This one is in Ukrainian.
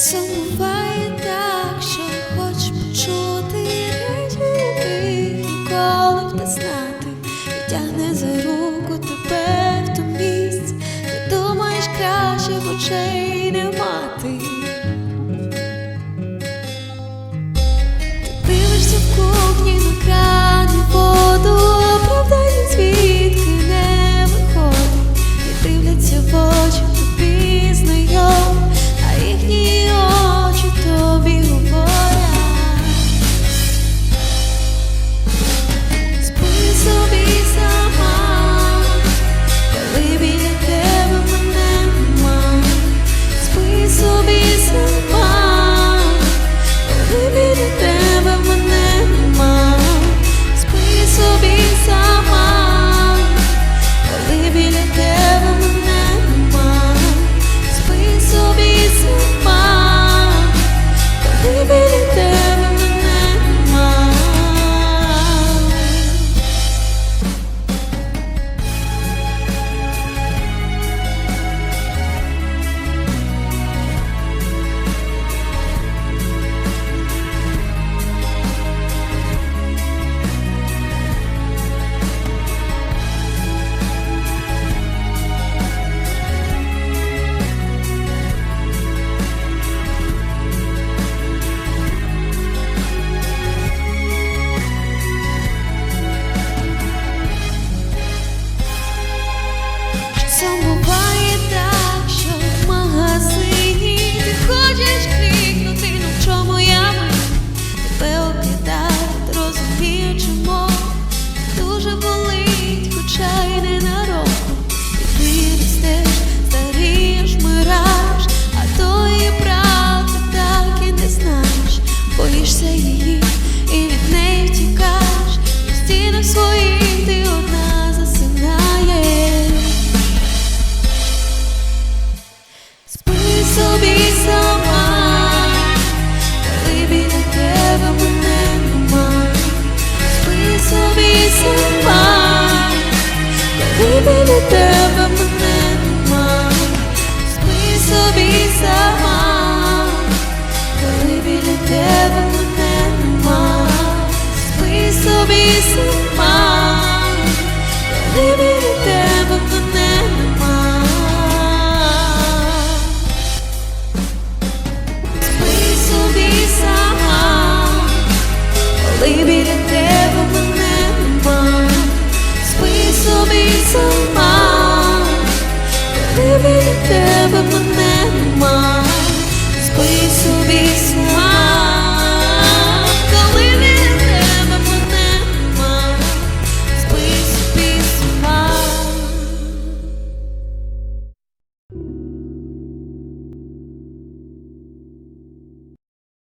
想无法 тебе нема, спи собі сама, я не вірю тебе мене нема, спи собі сама, коли біля тебе мене нема, спи собі сама, я не біля тебе мене нема, спи собі сама.